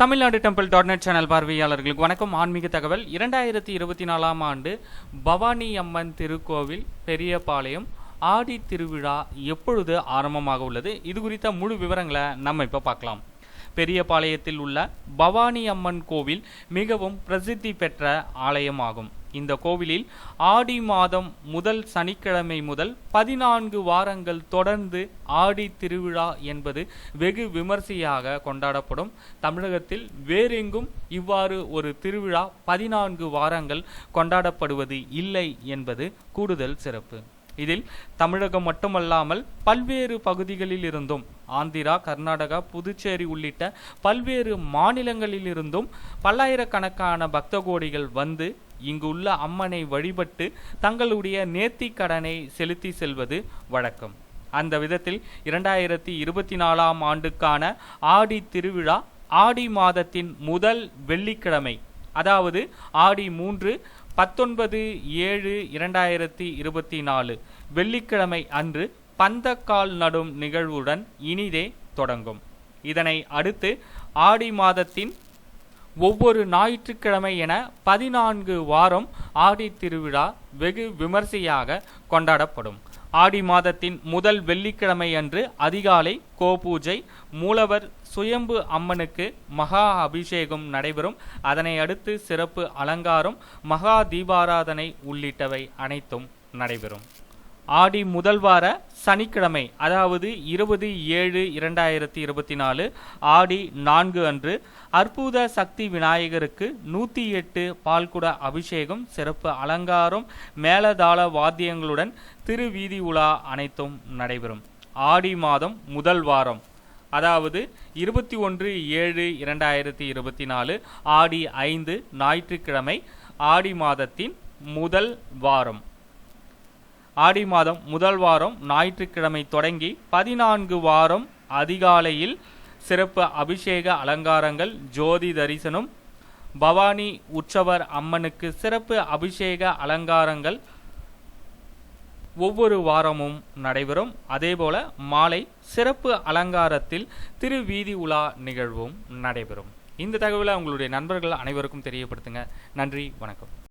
Tamil Nadu temple dot net channel பார்வையாளர்களுக்கு வணக்கம். ஆன்மீக தகவல். இரண்டாயிரத்தி இருபத்தி நாலாம் ஆண்டு பவானி அம்மன் திருக்கோவில் பெரியபாளையம் ஆடி திருவிழா எப்பொழுது ஆரம்பமாக உள்ளது? இது குறித்த முழு விவரங்களை நம்ம இப்போ பார்க்கலாம். பெரியபாளையத்தில் உள்ள பவானி அம்மன் கோவில் மிகவும் பிரசித்தி பெற்ற ஆலயமாகும். இந்த கோவிலில் ஆடி மாதம் முதல் சனிக்கிழமை முதல் பதினான்கு வாரங்கள் தொடர்ந்து ஆடி திருவிழா என்பது வெகு விமர்சையாக கொண்டாடப்படும். தமிழகத்தில் வேறெங்கும் இவ்வாறு ஒரு திருவிழா பதினான்கு வாரங்கள் கொண்டாடப்படுவது இல்லை என்பது கூடுதல் சிறப்பு. இதில் தமிழகம் மட்டுமல்லாமல் பல்வேறு பகுதிகளில் இருந்தும் ஆந்திரா கர்நாடகா புதுச்சேரி உள்ளிட்ட பல்வேறு மாநிலங்களிலிருந்தும் பல்லாயிரக்கணக்கான பக்த கோடிகள் வந்து இங்குள்ள அம்மனை வழிபட்டு தங்களுடைய நேர்த்திக் கடனை செலுத்தி செல்வது வழக்கம். அந்த விதத்தில் இரண்டாயிரத்தி இருபத்தி நாலாம் ஆண்டுக்கான ஆடி திருவிழா ஆடி மாதத்தின் முதல் வெள்ளிக்கிழமை அதாவது ஆடி மூன்று பத்தொன்பது ஏழு இரண்டாயிரத்தி இருபத்தி நாலு வெள்ளிக்கிழமை அன்று பந்தக்கால் நடும் நிகழ்வுடன் இனிதே தொடங்கும். இதனை அடுத்து ஆடி மாதத்தின் ஒவ்வொரு ஞாயிற்றுக்கிழமை என பதினான்கு வாரம் ஆடி திருவிழா வெகு விமர்சையாக கொண்டாடப்படும். ஆடி மாதத்தின் முதல் வெள்ளிக்கிழமை அன்று அதிகாலை கோபூஜை மூலவர் சுயம்பு அம்மனுக்கு மகா அபிஷேகம் நடைபெறும். அதனை அடுத்து சிறப்பு அலங்காரம் மகா தீபாராதனை உள்ளிட்டவை அனைத்தும் நடைபெறும். ஆடி முதல் வார சனிக்கிழமை அதாவது இருபது ஏழு இரண்டாயிரத்தி இருபத்தி நாலு ஆடி நான்கு அன்று அற்புத சக்தி விநாயகருக்கு நூற்றி எட்டு பால்குட அபிஷேகம் சிறப்பு அலங்காரம் மேலதாள வாத்தியங்களுடன் திருவீதி உலா அனைத்தும் நடைபெறும். ஆடி மாதம் முதல் வாரம் அதாவது இருபத்தி ஒன்று ஏழு இரண்டாயிரத்தி இருபத்தி நாலு ஆடி ஐந்து ஞாயிற்றுக்கிழமை ஆடி மாதத்தின் முதல் வாரம். ஆடி மாதம் முதல் வாரம் ஞாயிற்றுக்கிழமை தொடங்கி பதினான்கு வாரம் அதிகாலையில் சிறப்பு அபிஷேக அலங்காரங்கள் ஜோதி தரிசனம் பவானி உற்சவர் அம்மனுக்கு சிறப்பு அபிஷேக அலங்காரங்கள் ஒவ்வொரு வாரமும் நடைபெறும். அதேபோல மாலை சிறப்பு அலங்காரத்தில் திருவீதி உலா நிகழ்வும் நடைபெறும். இந்த தகவலை உங்களுடைய நண்பர்கள் அனைவருக்கும் தெரியப்படுத்துங்க. நன்றி வணக்கம்.